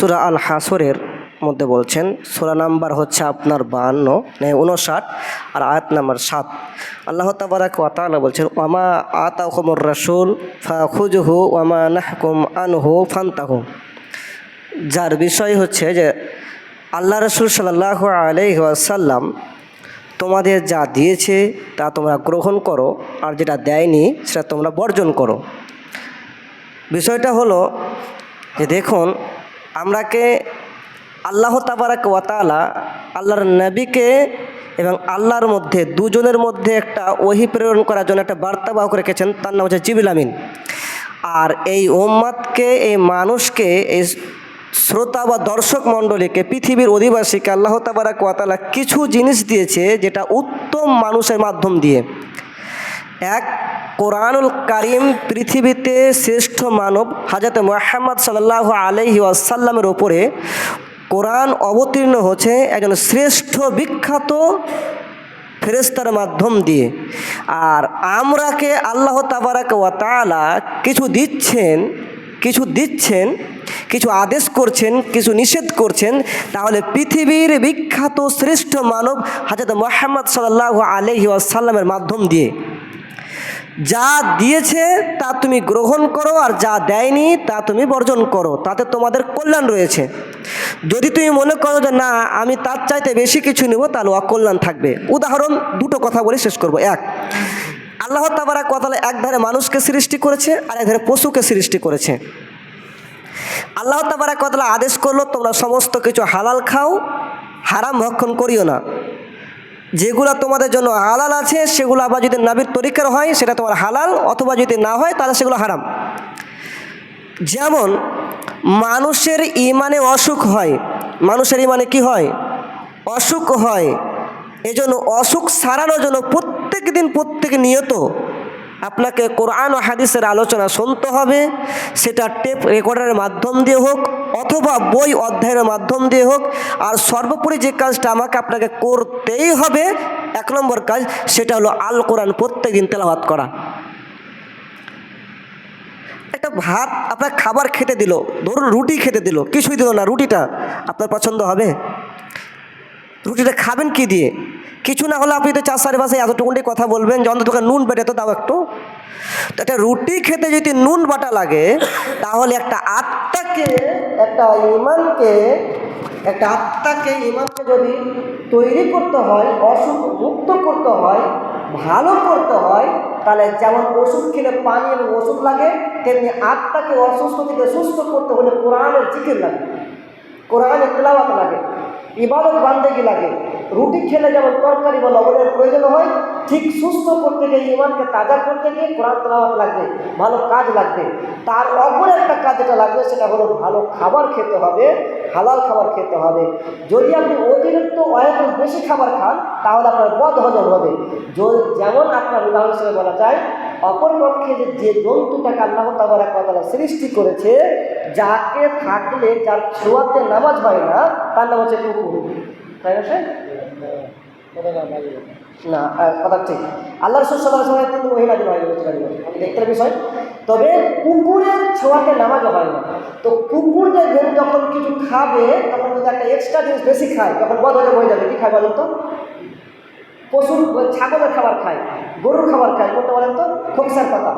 সুরা আল হাসরের মধ্যে বলছেন, সুরা নাম্বার হচ্ছে আপনার বাহান্ন উনষাট আর আয়াত নাম্বার সাত। আল্লাহ তাবারাক ওয়াতালা বলছেন, ওয়ামা আতা হুমর রাসুল ফা খুজহু ওয়ামা নাহকুম আনহু ফান্তাহু। যার বিষয় হচ্ছে যে, আল্লাহ রসুল সাল্লাহ আলহিহাসাল্লাম তোমাদের যা দিয়েছে তা তোমরা গ্রহণ করো, আর যেটা দেয়নি সেটা তোমরা বর্জন করো। বিষয়টা হলো যে, দেখুন আমরাকে আল্লাহ তাবারাক ওয়াতালা আল্লাহর নবীকে এবং আল্লাহর মধ্যে দুজনের মধ্যে একটা ওহি প্রেরণ করার জন্য একটা বার্তাবাহক রেখেছেন, তার নাম হচ্ছে জিবিল আমিন। আর এই ওম্মাদকে এই মানুষকে, এই শ্রোতা বা দর্শক মণ্ডলীকে, পৃথিবীর অধিবাসীকে আল্লাহ তাবারাক ওয়াতালা কিছু জিনিস দিয়েছে যেটা উত্তম মানুষের মাধ্যম দিয়ে। এক কোরআনুল কারিম পৃথিবীতে শ্রেষ্ঠ মানব হাজরত মোহাম্মদ সাল্লাহ আলহি আসাল্লামের ওপরে কোরআন অবতীর্ণ হচ্ছে একজন শ্রেষ্ঠ বিখ্যাত ফেরেস্তার মাধ্যম দিয়ে। আর আমরাকে আল্লাহ তাবারাক ওয়াতালা কিছু দিচ্ছেন কিছু দিচ্ছেন, কিছু আদেশ করছেন, কিছু নিষেধ করছেন, তাহলে পৃথিবীর বিখ্যাত শ্রেষ্ঠ মানব হাজরত মোহাম্মদ সাল্লাহ আলহি আসাল্লামের মাধ্যম দিয়ে। যা দিয়েছে তা তুমি গ্রহণ করো আর যা দেয়নি তা তুমি বর্জন করো, তাতে তোমাদের কল্যাণ রয়েছে। যদি তুমি মনে করো যে না, আমি তার চাইতে বেশি কিছু নেব, তাহলে অকল্যাণ থাকবে। উদাহরণ দুটো কথা বলে শেষ করব। এক, আল্লাহ তাবারা কথা এক ধারে মানুষকে সৃষ্টি করেছে, আর এক ধারে পশুকে সৃষ্টি করেছে। আল্লাহ তাবারা কথা আদেশ করল, তোমরা সমস্ত কিছু হালাল খাও, হারাম ভক্ষণ করিও না। যেগুলো তোমাদের জন্য হালাল আছে, সেগুলো আবার যদি নাবির তরিকার হয়, সেটা তোমার হালাল, অথবা যদি না হয়, তাহলে সেগুলো হারাম। যেমন, মানুষের ইমানে অসুখ হয়। মানুষের ইমানে কি হয়? অসুখ হয়। এজন্য অসুখ সারানোর জন্য প্রত্যেক দিন প্রত্যেক নিয়ত আপনাকে কোরআন ও হাদিসের আলোচনা শুনতে হবে। সেটা টেপ রেকর্ডারের মাধ্যম দিয়ে হোক অথবা বই অধ্যায়নের মাধ্যম দিয়ে হোক, আর সর্বোপরি যে কাজটা আমাকে আপনাকে করতেই হবে, এক নম্বর কাজ সেটা হলো আল কোরআন প্রত্যেক দিন, তেলাওয়াত করা। একটা ভাত আপনার খাবার খেতে দিল, ধরুন রুটি খেতে দিল, কিছুই দিল না, রুটিটা আপনার পছন্দ হবে? রুটিটা খাবেন কি দিয়ে? কিছু না হলে আপনি তো চাষার ভাষায় এতটুকুনি কথা বলবেন যখন তোকে নুন বেটে তো দাও একটু। একটা রুটি খেতে যদি নুন বাটা লাগে, তাহলে একটা আত্মাকে, একটা ইমানকে, একটা আত্মাকে ইমানকে যদি তৈরি করতে হয়, অসুখ মুক্ত করতে হয়, ভালো করতে হয়, তাহলে যেমন ওষুধ খেলে পানি এবং ওষুধ লাগে, তেমনি আত্মাকে অসুস্থ থেকে সুস্থ করতে হলে কোরআনের জিকির লাগে। কোরআনের তেলাওয়াত লাগে। ইবাদত বান্দেগি লাগে। রুটি খেলে যেমন তরকারি বা লবণের প্রয়োজন হয়, ঠিক সুস্থ করতে গিয়ে ইমানকে তাজা করতে গিয়ে কোরআন তেলাওয়াত লাগবে, ভালো কাজ লাগবে। তার অপর একটা কাজ যেটা লাগবে, সেটা হলো ভালো খাবার খেতে হবে, হালাল খাবার খেতে হবে। যদি আপনি অতিরিক্ত অয়েল বেশি খাবার খান, তাহলে আপনার বদ হজম হবে। যেমন আপনার উদাহরণ হিসেবে বলা যায় অপরপক্ষে যে জন্তুটাকে আল্লাহ তাবার কথা সৃষ্টি করেছে, যাকে থাকলে যার ছোঁয়াতে নামাজ হয় না, তার নাম হচ্ছে কুকুর তাই না স্যার না কথা ঠিক। আল্লাহ রসুল সাল্লাহ সময় কিন্তু মহিলা দিন হয় দেখতে বিষয়। তবে কুকুরের ছোঁয়াতে নামাজ হয় না। তো কুকুর যে যে- যখন কিছু খাবে, তখন যদি একটা এক্সট্রা জিনিস বেশি খায়। তখন বদ হয়ে যাবে। কী খায় বলেন তো? পশুর ছাগলের খাবার খায়, গরুর খাবার খায়, কোনটা বলেন তো? খোকসার পাতা।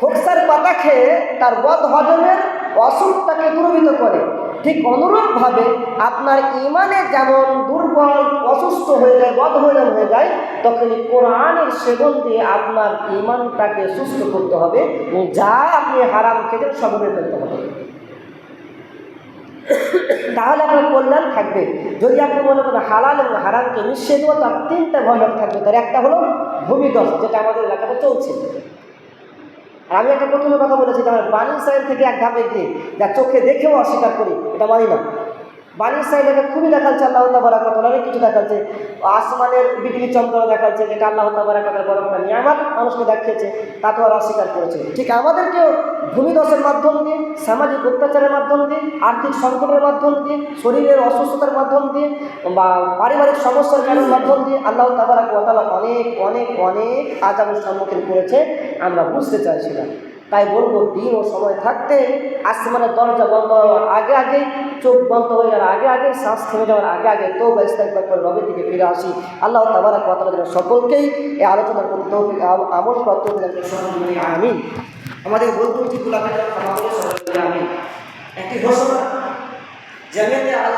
খোকসার পাতা খেয়ে তার বদ হজমের অসুখটাকে দূরীভূত করে। ঠিক অনুরূপভাবে আপনার ইমানে যেমন দুর্বল, অসুস্থ হয়ে যায়, বদ হজম হয়ে যায় তখন কোরআনের সেবন দিয়ে আপনার ইমানটাকে সুস্থ করতে হবে, যা আপনি হারাম খেতে সবরে ফেলতে হবে। তাহলে আপনার কল্যাণ থাকবে। যদি আপনি মনে করেন হালাল এবং হারামকে মিশিয়ে দেবো তার তিনটা ভয়ানক থাকবে। তার একটা হলো ভূমিদশ যেটা আমাদের এলাকাতে চলছে। আর আমি একটা প্রথমে কথা বলেছি আমার বাণী সাইড থেকে এক ধাপে গিয়ে যা চোখে দেখেও অস্বীকার করি, এটা মানি না। বাণী সাইডে খুবই দেখাচ্ছে আল্লাহ তাবারা কথা অনেক কিছু দেখাচ্ছে। আসমানের বিজলি চন্দ্র দেখাচ্ছে, যেটা আল্লাহ তাবারা কথা বড় একটা নিয়ামত মানুষকে দেখিয়েছে তা তো আর অস্বীকার করেছে। ঠিক আমাদেরকেও ভূমিদশের মাধ্যম দিয়ে, সামাজিক অত্যাচারের মাধ্যম দিয়ে, আর্থিক সংকটের মাধ্যম দিয়ে, শরীরের অসুস্থতার মাধ্যম দিয়ে, বা পারিবারিক সমস্যার কারণের মাধ্যম দিয়ে আল্লাহ তাবারা কথা অনেক অনেক অনেক আজাবের সম্মুখীন করেছে। আমরা বুঝতে চাইছিলাম। তাই বলব, দিন ও সময় থাকতে আসমানের দরজা বন্ধ হওয়ার আগে আগে, চোখ বন্ধ হয়ে যাওয়ার আগে আগে, শ্বাস থেমে যাওয়ার আগে আগে তো ইস্তেকবার করে রবের দিকে ফিরে আসি। আল্লাহ তাবারা কথা সকলকেই এই আলোচনার প্রতি তৌফিক আমল করতে আমি আমাদের ভুল ত্রুটিগুলো আমি একটি ঘোষণা আল